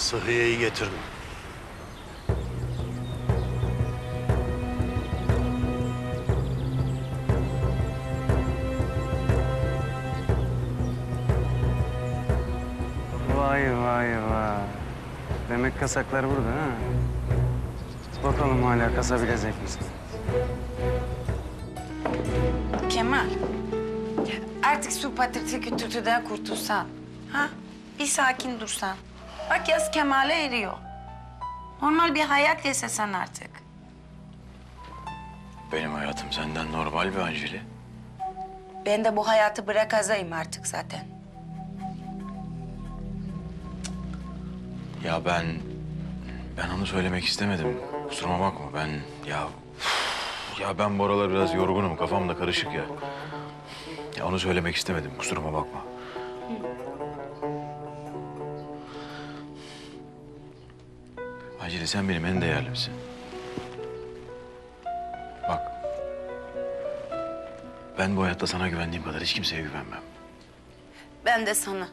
Sıhhiye'yi getirdim. Vay vay vay. Demek kasaklar burada ha. Bakalım hala kasabilecek misin? Kemal. Artık su patırtı kütürtüden kurtulsan. Ha? Bir sakin dursan. Bak yaz Kemal'e eriyor. Normal bir hayat yaşasan artık. Benim hayatım senden normal bir Anceli. Ben de bu hayatı bırakazayım artık zaten. Ya ben... Ben onu söylemek istemedim. Kusuruma bakma ben ya... Ya ben bu aralar biraz yorgunum. Kafam da karışık ya. Ya onu söylemek istemedim. Kusuruma bakma. Acele sen benim en değerlimsin. Bak. Ben bu hayatta sana güvendiğim kadar hiç kimseye güvenmem. Ben de sana.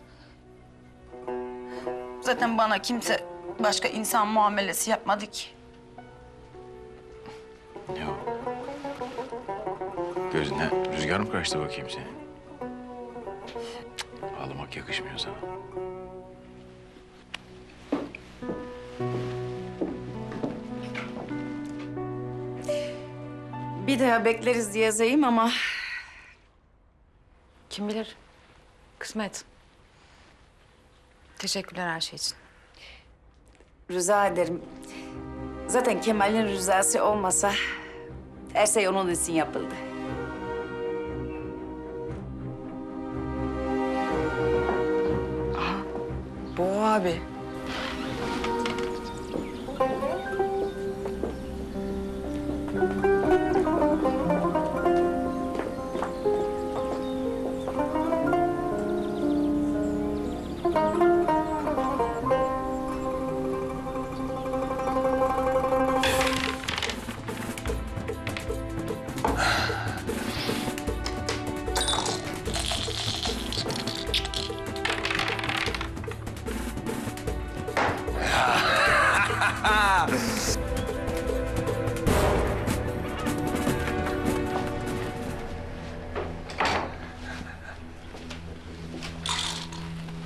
Zaten bana kimse başka insan muamelesi yapmadı ki. Yok. Gözüne rüzgar mı kaçtı bakayım senin? Cık, Ağlamak yakışmıyor sana. Bir daha bekleriz diye yazayım ama Kim bilir? Kısmet. Teşekkürler her şey için. rıza ederim. Zaten Kemal'in rızası olmasa her şey onun için yapıldı. Aha, bu o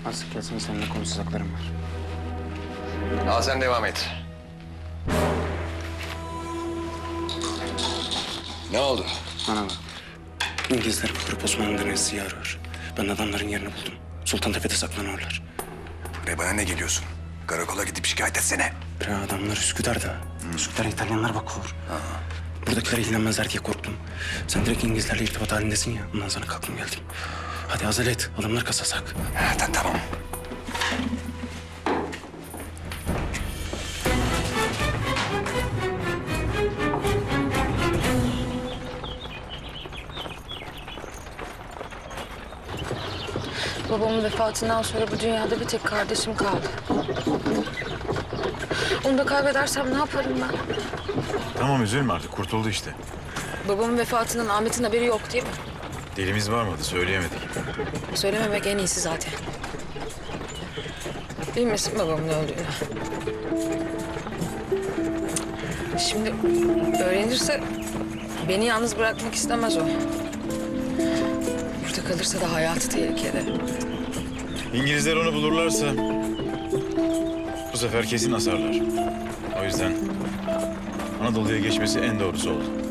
Asık gelsin seninle konuşacaklarım var. Al sen devam et. Ne oldu? Bana bak. İngilizler bu grup Osmanlı denizciyi arıyor. Ben adamların yerini buldum. Sultantepe'de saklanıyorlar. Ve bana ne geliyorsun? Karakola gidip şikayet etsene. Bre adamlar Üsküdar'da. Üsküdar'a İtalyanlar bakıyor. Buradakiler ilgilenmezler diye korktum. Sen direkt İngilizlerle irtibat halindesin ya. Ondan sonra kalktım geldim. Hadi acele et. Adamlar kasasak. Ha, ta- tamam. Babamın vefatından sonra bu dünyada bir tek kardeşim kaldı. Onu da kaybedersem ne yaparım ben? Tamam üzülme artık kurtuldu işte. Babamın vefatından Ahmet'in haberi yok değil mi? Dilimiz varmadı söyleyemedik. Söylememek en iyisi zaten. Bilmesin babamın öldüğünü. Şimdi öğrenirse beni yalnız bırakmak istemez o. Kalırsa da hayatı tehlikede. İngilizler onu bulurlarsa bu sefer kesin asarlar. O yüzden Anadolu'ya geçmesi en doğrusu oldu.